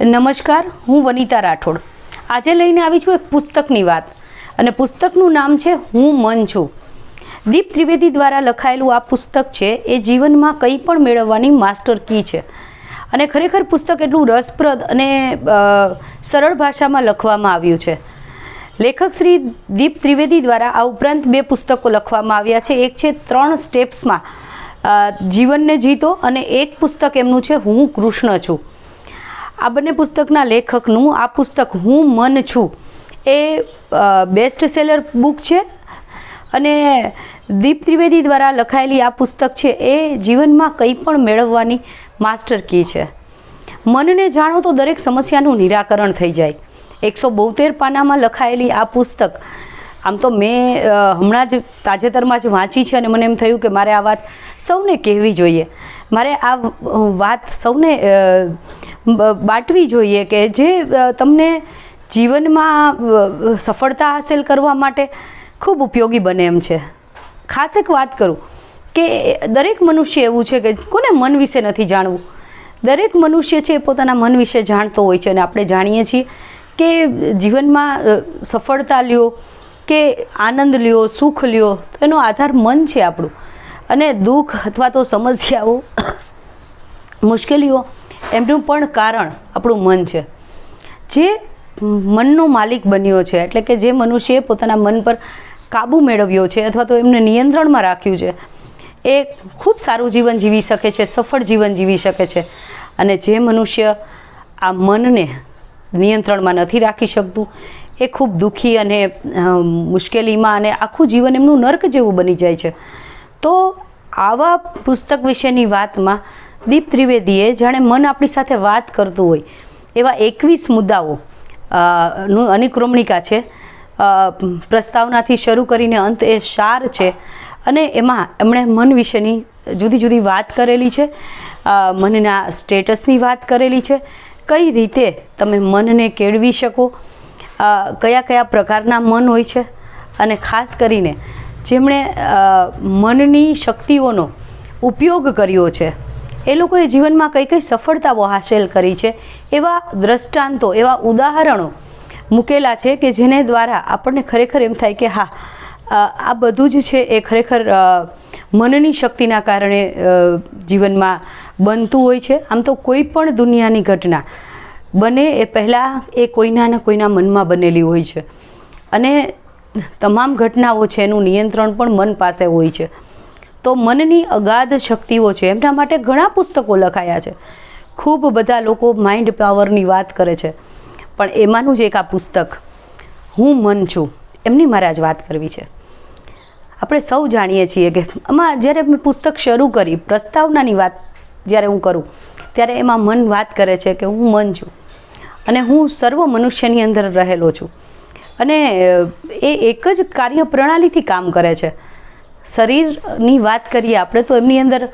નમસ્કાર, હું વનિતા રાઠોડ. આજે લઈને આવી છું એક પુસ્તકની વાત. અને પુસ્તકનું નામ છે, હું મન છું. દીપ ત્રિવેદી દ્વારા લખાયેલું આ પુસ્તક છે, એ જીવનમાં કંઈ પણ મેળવવાની માસ્ટર કી છે. અને ખરેખર પુસ્તક એટલું રસપ્રદ અને સરળ ભાષામાં લખવામાં આવ્યું છે. લેખક શ્રી દીપ ત્રિવેદી દ્વારા આ ઉપરાંત બે પુસ્તકો લખવામાં આવ્યા છે. એક છે, ત્રણ સ્ટેપ્સમાં જીવનને જીતો અને એક પુસ્તક એમનું છે, હું કૃષ્ણ છું. આ બંને પુસ્તકના લેખકનું, આ પુસ્તક હું મન છું. એ બેસ્ટ સેલર બુક છે અને દીપ ત્રિવેદી દ્વારા લખાયેલી આ પુસ્તક છે એ જીવનમાં કંઈ પણ મેળવવાની માસ્ટર કી છે. મનને જાણો તો દરેક સમસ્યાનું નિરાકરણ થઈ જાય. એકસો બોતેર પાનામાં લખાયેલી આ પુસ્તક આમ તો મેં હમણાં જ તાજેતરમાં જ વાંચી છે અને મને એમ થયું કે મારે આ વાત સૌને કહેવી જોઈએ. મારે આ વાત સૌને બાંટવી જોઈએ કે જે તમને જીવનમાં સફળતા હાંસલ કરવા માટે ખૂબ ઉપયોગી બને એમ છે. ખાસ એક વાત કરું કે દરેક મનુષ્ય એવું છે કે કોને મન વિશે નથી જાણવું. દરેક મનુષ્ય છે એ પોતાના મન વિશે જાણતો હોય છે અને આપણે જાણીએ છીએ કે જીવનમાં સફળતા લ્યો કે આનંદ લ્યો, સુખ લ્યો, તો એનો આધાર મન છે આપણું. અને દુઃખ અથવા તો સમસ્યાઓ, મુશ્કેલીઓ, એમનું પણ કારણ આપણું મન છે. જે મનનો માલિક બન્યો છે, એટલે કે જે મનુષ્યએ પોતાના મન પર કાબૂ મેળવ્યો છે અથવા તો એમને નિયંત્રણમાં રાખ્યું છે, એ ખૂબ સારું જીવન જીવી શકે છે, સફળ જીવન જીવી શકે છે. અને જે મનુષ્ય આ મનને નિયંત્રણમાં નથી રાખી શકતું એ ખૂબ દુઃખી અને મુશ્કેલીમાં અને આખું જીવન એમનું નર્ક જેવું બની જાય છે. તો આવા પુસ્તક વિશેની વાતમાં દીપ ત્રિવેદીએ જાણે મન આપણી સાથે વાત કરતું હોય, એવા એકવીસ મુદ્દાઓ નું અનુક્રમણિકા છે પ્રસ્તાવનાથી શરૂ કરીને અંત એ સાર છે અને એમાં એમણે મન વિશેની જુદી જુદી વાત કરેલી છે મનના સ્ટેટસની વાત કરેલી છે. કઈ રીતે તમે મનને કેળવી શકો? કયા કયા પ્રકારના મન હોય છે અને ખાસ કરીને જેમણે મનની શક્તિઓનો ઉપયોગ કર્યો છે, એ લોકોએ જીવનમાં કઈ કઈ સફળતાઓ હાંસલ કરી છે, એવા દ્રષ્ટાંતો, એવા ઉદાહરણો મૂકેલા છે કે જેને દ્વારા આપણને ખરેખર એમ થાય કે હા આ બધું જ છે, એ ખરેખર મનની શક્તિના કારણે જીવનમાં બનતું હોય છે. આમ તો કોઈ પણ દુનિયાની ઘટના બને એ પહેલાં એ કોઈના ને કોઈના મનમાં બનેલી હોય છે. અને તમામ ઘટનાઓ છે એનું નિયંત્રણ પણ મન પાસે હોય છે. તો મનની અગાધ શક્તિઓ છે, એમના માટે ઘણા પુસ્તકો લખાયા છે. ખૂબ બધા લોકો માઇન્ડ પાવરની વાત કરે છે. પણ એમાંનું જ એક આ પુસ્તક, હું મન છું, એમની મારે આજ વાત કરવી છે. આપણે સૌ જાણીએ છીએ કે આમાં જ્યારે મેં પુસ્તક શરૂ કરી, પ્રસ્તાવનાની વાત જ્યારે હું કરું, ત્યારે એમાં મન વાત કરે છે કે હું મન છું. અને હું સર્વ મનુષ્યની અંદર રહેલો છું. અને એ એક જ કાર્ય પ્રણાલીથી કામ કરે છે. શરીરની વાત કરીએ આપણે તો એમની અંદર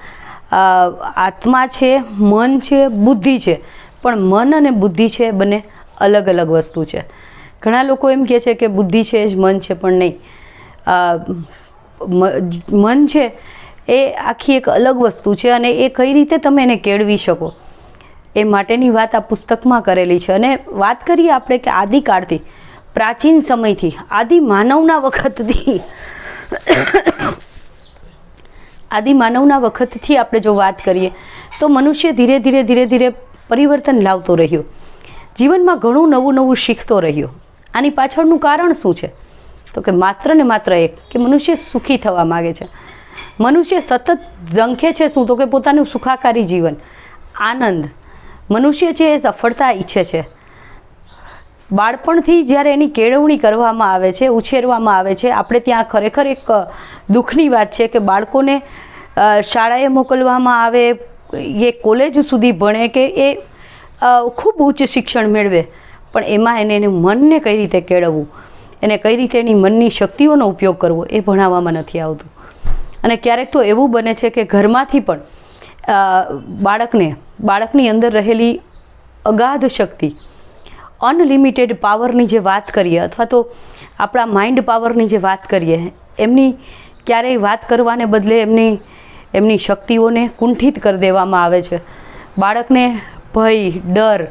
આત્મા છે, મન છે, બુદ્ધિ છે. પણ મન અને બુદ્ધિ છે બંને અલગ અલગ વસ્તુ છે. ઘણા લોકો એમ કહે છે કે બુદ્ધિ છે જ મન છે, પણ નહીં. મન છે એ આખી એક અલગ વસ્તુ છે અને એ કઈ રીતે તમે એને કેળવી શકો? એ માટેની વાત આ પુસ્તકમાં કરેલી છે. અને વાત કરીએ આપણે કે આદિકાળથી પ્રાચીન સમયથી, આદિ માનવના વખતથી. આદિ માનવના વખતથી આપણે જો વાત કરીએ, તો મનુષ્ય ધીરે ધીરે ધીરે ધીરે પરિવર્તન લાવતો રહ્યો. જીવનમાં ઘણું નવું નવું શીખતો રહ્યો. આની પાછળનું કારણ શું છે? તો કે માત્ર ને માત્ર એક, કે મનુષ્ય સુખી થવા માગે છે. મનુષ્ય સતત ઝંખે છે શું? તો કે પોતાનું સુખાકારી જીવન, આનંદ મનુષ્ય છે એ સફળતા ઈચ્છે છે. બાળપણથી જ્યારે એની કેળવણી કરવામાં આવે છે, ઉછેરવામાં આવે છે, આપણે ત્યાં ખરેખર એક દુઃખની વાત છે કે બાળકોને શાળાએ મોકલવામાં આવે, એ કોલેજ સુધી ભણે કે એ ખૂબ ઉચ્ચ શિક્ષણ મેળવે, પણ એમાં એને એનું મનને કઈ રીતે કેળવવું, એને કઈ રીતે એની મનની શક્તિઓનો ઉપયોગ કરવો એ ભણાવવામાં નથી આવતું. અને ક્યારેક તો એવું બને છે કે ઘરમાંથી પણ બાળકને, બાળકની અંદર રહેલી અગાધ શક્તિ, અનલિમિટેડ પાવરની જે વાત કરીએ અથવા તો આપણા માઇન્ડ પાવરની જે વાત કરીએ, એમની ક્યારેય વાત કરવાને બદલે એમની એમની શક્તિઓને કુંઠિત કરી દેવામાં આવે છે. બાળકને ભય, ડર,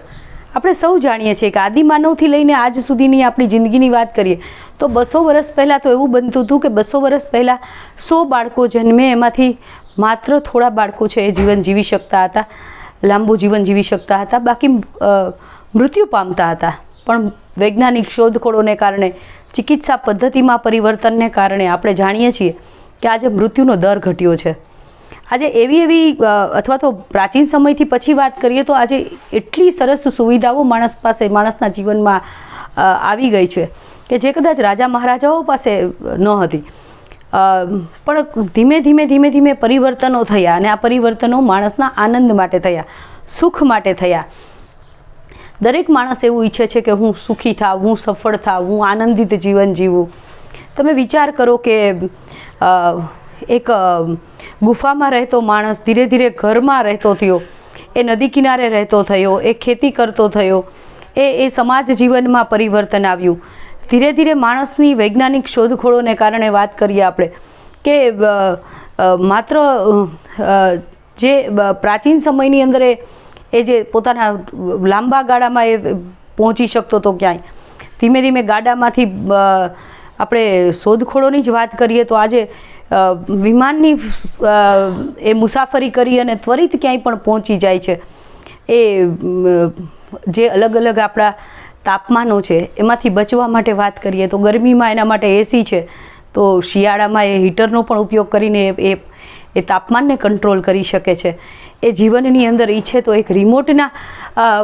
આપણે સૌ જાણીએ છીએ કે આદિમાનવથી લઈને આજ સુધીની આપણી જિંદગીની વાત કરીએ, તો બસો વર્ષ પહેલાં તો એવું બનતું હતું કે બસો વર્ષ પહેલાં સો બાળકો જન્મે, એમાંથી માત્ર થોડા બાળકો છે એ જીવન જીવી શકતા હતા, લાંબુ જીવન જીવી શકતા હતા, બાકી મૃત્યુ પામતા હતા. પણ વૈજ્ઞાનિક શોધખોળોને કારણે, ચિકિત્સા પદ્ધતિમાં પરિવર્તનને કારણે આપણે જાણીએ છીએ કે આજે મૃત્યુનો દર ઘટ્યો છે. આજે એવી એવી અથવા તો પ્રાચીન સમયથી પછી વાત કરીએ તો આજે એટલી સરસ સુવિધાઓ માણસ પાસે, માણસના જીવનમાં આવી ગઈ છે કે જે કદાચ રાજા મહારાજાઓ પાસે ન હતી. પણ ધીમે ધીમે ધીમે ધીમે પરિવર્તનો થયા અને આ પરિવર્તનો માણસના આનંદ માટે થયા, સુખ માટે થયા. દરેક માણસ એવું ઈચ્છે છે કે હું સુખી થાવ હું સફળ થાવ હું આનંદિત જીવન જીવું. તમે વિચાર કરો કે એક ગુફામાં રહેતો માણસ ધીરે ધીરે ઘરમાં રહેતો થયો, એ નદી કિનારે રહેતો થયો, એ ખેતી કરતો થયો, એ એ સમાજ જીવનમાં પરિવર્તન આવ્યું. ધીરે ધીરે માણસની વૈજ્ઞાનિક શોધખોળોને કારણે વાત કરીએ આપણે કે માત્ર જે પ્રાચીન સમયની અંદર એ જે પોતાના લાંબા ગાળામાં એ પહોંચી શકતો હતો ક્યાંય. ધીમે ધીમે ગાડામાંથી આપણે શોધખોળોની જ વાત કરીએ તો આજે વિમાનની એ મુસાફરી કરી અને ત્વરિત ક્યાંય પણ પહોંચી જાય છે. એ જે અલગ અલગ આપણા તાપમાનો છે, એમાંથી બચવા માટે વાત કરીએ તો ગરમીમાં એના માટે એસી છે. તો શિયાળામાં એ હીટરનો પણ ઉપયોગ કરીને એ એ તાપમાનને કંટ્રોલ કરી શકે છે. એ જીવનની અંદર ઈચ્છે તો એક રિમોટના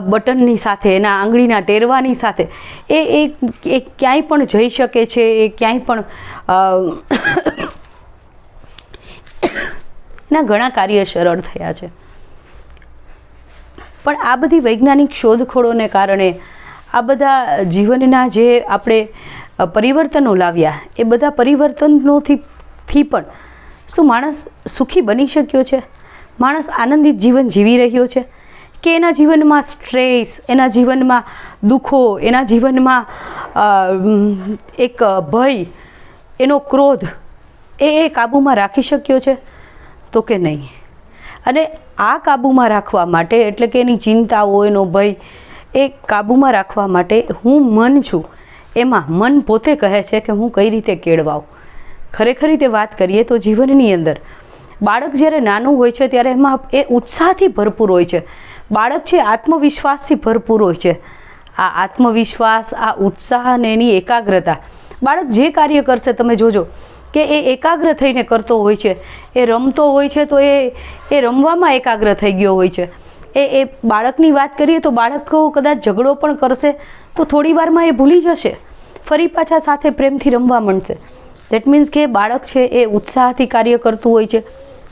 બટનની સાથે, એના આંગળીના ટેરવાની સાથે, એ એ ક્યાંય પણ જઈ શકે છે, એ ક્યાંય પણ ના ઘણા કાર્ય સરળ થયા છે. પણ આ બધી વૈજ્ઞાનિક શોધખોળોને કારણે આ બધા જીવનના જે આપણે પરિવર્તનો લાવ્યા, એ બધા પરિવર્તનોથી પણ શું માણસ સુખી બની શક્યો છે? માણસ આનંદિત જીવન જીવી રહ્યો છે? કે એના જીવનમાં સ્ટ્રેસ, એના જીવનમાં દુઃખો, એના જીવનમાં એક ભય, એનો ક્રોધ, એ એ કાબૂમાં રાખી શક્યો છે? તો કે નહીં? અને આ કાબૂમાં રાખવા માટે, એટલે કે એની ચિંતાઓ, એનો ભય એ કાબૂમાં રાખવા માટે હું મન છું. એમાં મન પોતે કહે છે કે હું કઈ રીતે કેળવાઉં. ખરેખર રીતે વાત કરીએ તો જીવનની અંદર બાળક જ્યારે નાનું હોય છે ત્યારે એમાં એ ઉત્સાહથી ભરપૂર હોય છે. બાળક છે આત્મવિશ્વાસથી ભરપૂર હોય છે. આ આત્મવિશ્વાસ, આ ઉત્સાહ અને એની એકાગ્રતા. બાળક જે કાર્ય કરશે તમે જોજો કે એ એકાગ્ર થઈને કરતો હોય છે. એ રમતો હોય છે તો એ એ રમવામાં એકાગ્ર થઈ ગયો હોય છે. એ એ બાળકની વાત કરીએ તો બાળકો કદાચ ઝઘડો પણ કરશે તો થોડી વારમાં એ ભૂલી જશે. ફરી પાછા સાથે પ્રેમથી રમવા માંડશે. દેટ મીન્સ કે બાળક છે એ ઉત્સાહથી કાર્ય કરતું હોય છે.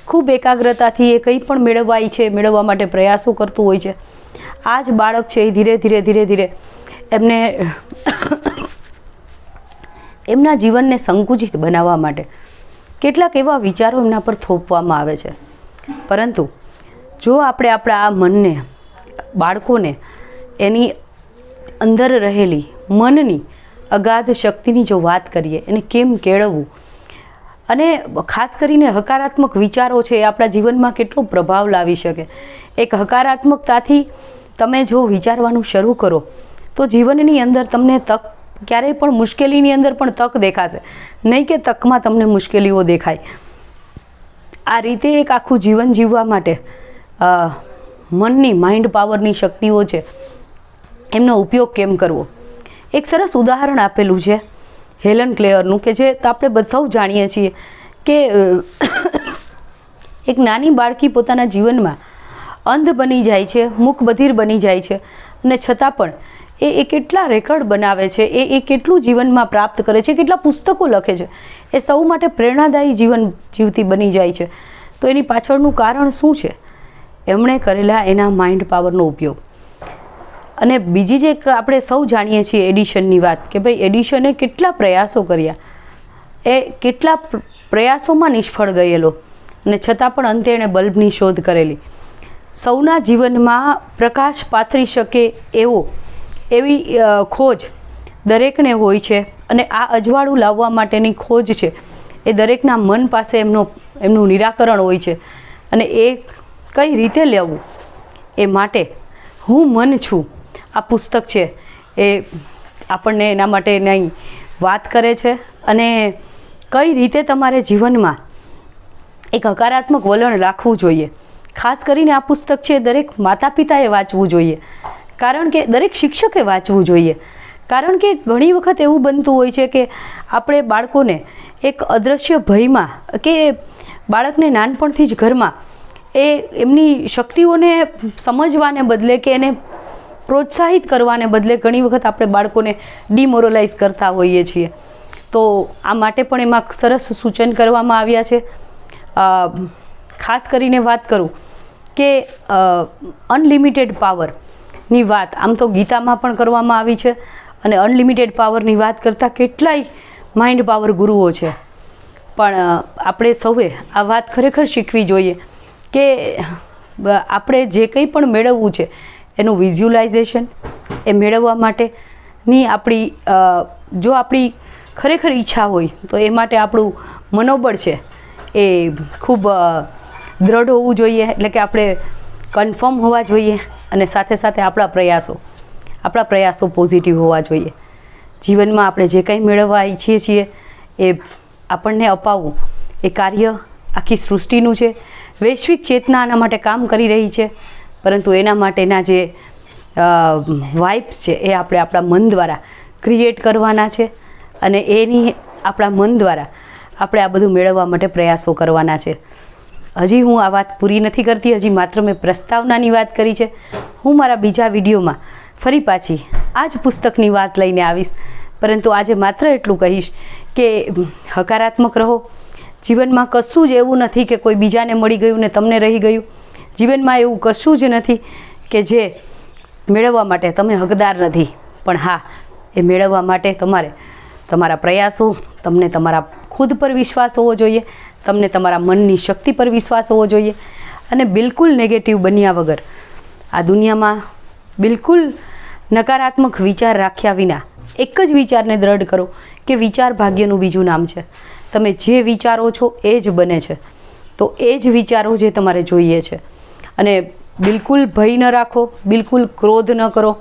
ખૂબ એકાગ્રતાથી એ કંઈ પણ મેળવાય છે, મેળવવા માટે પ્રયાસો કરતું હોય છે. આ જ બાળક છે એ ધીરે ધીરે ધીરે ધીરે એમને એમના જીવનને સંકુચિત બનાવવા માટે કેટલાક એવા વિચારો એમના પર થોપવામાં આવે છે. પરંતુ જો આપણે આપણા આ મનને, બાળકોને એની અંદર રહેલી મનની અગાધ શક્તિની જો વાત કરીએ, એને કેમ કેળવવું? અને ખાસ કરીને હકારાત્મક વિચારો છે એ આપણા જીવનમાં કેટલો પ્રભાવ લાવી શકે. એક હકારાત્મકતાથી તમે જો વિચારવાનું શરૂ કરો, તો જીવનની અંદર તમને તક ક્યારેય પણ મુશ્કેલીની અંદર પણ તક દેખાશે. નહીં કે તકમાં તમને મુશ્કેલીઓ દેખાય. આ રીતે એક આખું જીવન જીવવા માટે મનની માઇન્ડ પાવરની શક્તિઓ છે. એમનો ઉપયોગ કેમ કરવો? એક સરસ ઉદાહરણ આપેલું છે હેલન ક્લેયરનું કે જે તો આપણે બધા જાણીએ છીએ કે એક નાની બાળકી પોતાના જીવનમાં અંધ બની જાય છે મૂક બધિર બની જાય છે અને છતાં પણ એ એ કેટલા રેકર્ડ બનાવે છે, એ એ કેટલું જીવનમાં પ્રાપ્ત કરે છે, કેટલા પુસ્તકો લખે છે, એ સૌ માટે પ્રેરણાદાયી જીવન જીવતી બની જાય છે. તો એની પાછળનું કારણ શું છે? એમણે કરેલા એના માઇન્ડ પાવરનો ઉપયોગ. અને બીજી જે આપણે સૌ જાણીએ છીએ એડિશનની વાત કે ભાઈ એડિશને કેટલા પ્રયાસો કર્યા. એ કેટલા પ્રયાસોમાં નિષ્ફળ ગયેલો. અને છતાં પણ અંતે એણે બલ્બની શોધ કરેલી. સૌના જીવનમાં પ્રકાશ પાથરી શકે એવો, એવી ખોજ દરેકને હોય છે. અને આ અજવાળું લાવવા માટેની ખોજ છે. એ દરેકના મન પાસે એમનો, એમનું નિરાકરણ હોય છે. અને એ કઈ રીતે લેવું એ માટે હું મન છું. આ પુસ્તક છે એ આપણને એના માટે નહીં વાત કરે છે અને કઈ રીતે તમારે જીવનમાં એક હકારાત્મક વલણ રાખવું જોઈએ. ખાસ કરીને આ પુસ્તક છે દરેક માતા પિતાએ વાંચવું જોઈએ. કારણ કે દરેક શિક્ષકે વાંચવું જોઈએ. કારણ કે ઘણી વખત એવું બનતું હોય છે કે આપણે બાળકોને એક અદૃશ્ય ભયમાં કે બાળકને નાનપણથી જ ઘરમાં એ એમની શક્તિઓને સમજવાને બદલે કે એને પ્રોત્સાહિત કરવાને બદલે ઘણી વખત આપણે બાળકોને ડિમોરલાઇઝ કરતા હોઈએ છીએ. તો આ માટે પણ એમાં સરસ સૂચન કરવામાં આવ્યા છે. ખાસ કરીને વાત કરું કે અનલિમિટેડ પાવરની વાત આમ તો ગીતામાં પણ કરવામાં આવી છે અને અનલિમિટેડ પાવરની વાત કરતાં કેટલાય માઇન્ડ પાવર ગુરુઓ છે. પણ આપણે સૌએ આ વાત ખરેખર શીખવી જોઈએ. કે આપણે જે કંઈ પણ મેળવવું છે, એનું વિઝ્યુલાઇઝેશન એ મેળવવા માટેની આપણી જો આપણી ખરેખર ઈચ્છા હોય, તો એ માટે આપણું મનોબળ છે, એ ખૂબ દ્રઢ હોવું જોઈએ, એટલે કે આપણે કન્ફર્મ હોવા જોઈએ, અને સાથે સાથે આપણા પ્રયાસો આપણા પ્રયાસો પોઝિટિવ હોવા જોઈએ. જીવનમાં આપણે જે કંઈ મેળવવા ઈચ્છીએ છીએ, એ આપણને અપાવવું, એ કાર્ય આખી સૃષ્ટિનું છે વૈશ્વિક ચેતના આના માટે કામ કરી રહી છે. પરંતુ એના માટેના જે વાઇબ્સ છે એ આપણે આપણા મન દ્વારા ક્રિએટ કરવાના છે અને એની આપણા મન દ્વારા આપણે આ બધું મેળવવા માટે પ્રયાસો કરવાના છે. હજી હું આ વાત પૂરી નથી કરતી, હજી માત્ર મેં પ્રસ્તાવનાની વાત કરી છે. હું મારા બીજા વિડીયોમાં ફરી પાછી આ જ પુસ્તકની વાત લઈને આવીશ. પરંતુ આજે માત્ર એટલું કહીશ કે હકારાત્મક રહો જીવનમાં કશું જ એવું નથી કે કોઈ બીજાને મળી ગયું ને તમને રહી ગયું. જીવનમાં એવું કશું જ નથી કે જે મેળવવા માટે તમે હકદાર નથી. પણ હા, એ મેળવવા માટે તમારે તમારા પ્રયાસો, તમને તમારા ખુદ પર વિશ્વાસ હોવો જોઈએ, તમને તમારા મનની શક્તિ પર વિશ્વાસ હોવો જોઈએ અને બિલકુલ નેગેટિવ બન્યા વગર આ દુનિયામાં બિલકુલ નકારાત્મક વિચાર રાખ્યા વિના એક જ વિચારને દ્રઢ કરો કે વિચાર ભાગ્યનું બીજું નામ છે. તમે જે વિચારો છો એ જ બને છે. તો એ જ વિચારો જે તમારે જોઈએ છે. અને બિલકુલ ભય ન રાખો, બિલકુલ ક્રોધ ન કરો.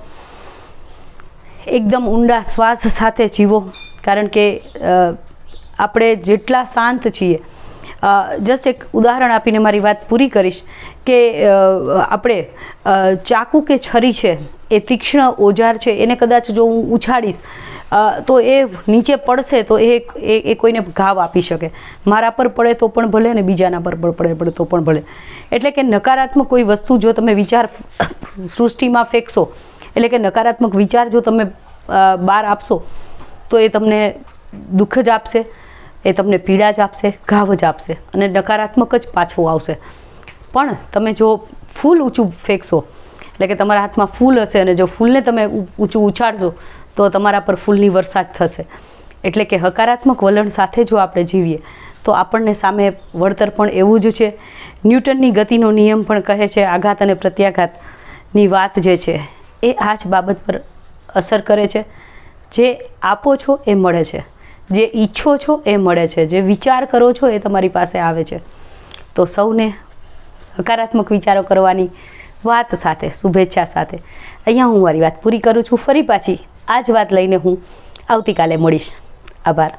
એકદમ ઊંડા શ્વાસ સાથે જીવો. કારણ કે આપણે જેટલા શાંત છીએ. જસ્ટ એક ઉદાહરણ આપીને મારી વાત પૂરી કરીશ કે આપણે ચાકુ કે છરી છે એ તીક્ષ્ણ ઓજાર છે. એને કદાચ જો હું ઉછાળીશ તો એ નીચે પડશે તો એ એ કોઈને ઘાવ આપી શકે. મારા પર પડે તો પણ ભલે ને બીજાના પર પડે પડે તો પણ ભલે. એટલે કે નકારાત્મક કોઈ વસ્તુ જો તમે વિચાર સૃષ્ટિમાં ફેંકશો, એટલે કે નકારાત્મક વિચાર જો તમે બહાર આપશો, તો એ તમને દુઃખ જ આપશે, એ તમને પીડા જ આપશે, ઘાવ જ આપશે અને નકારાત્મક જ પાછું આવશે. પણ તમે જો ફૂલ ઊંચું ફેંકશો, એટલે કે તમારા હાથમાં ફૂલ હશે અને જો ફૂલને તમે ઊંચું ઉછાળશો તો તમારા પર ફૂલની વરસાદ થશે. એટલે કે હકારાત્મક વલણ સાથે જો આપણે જીવીએ, તો આપણને સામે વળતર પણ એવું જ છે. ન્યૂટનની ગતિનો નિયમ પણ કહે છે, આઘાત અને પ્રત્યાઘાતની વાત જે છે, એ આ જ બાબત પર અસર કરે છે. જે આપો છો એ મળે છે. જે ઈચ્છો છો એ મળે છે. જે વિચાર કરો છો એ તમારી પાસે આવે છે. તો સૌને હકારાત્મક વિચારો કરવાની વાત સાથે, શુભેચ્છા સાથે. અહીંયા હું મારી વાત પૂરી કરું છું. ફરી પાછી આ જ વાત લઈને હું આવતીકાલે મળીશ. આભાર.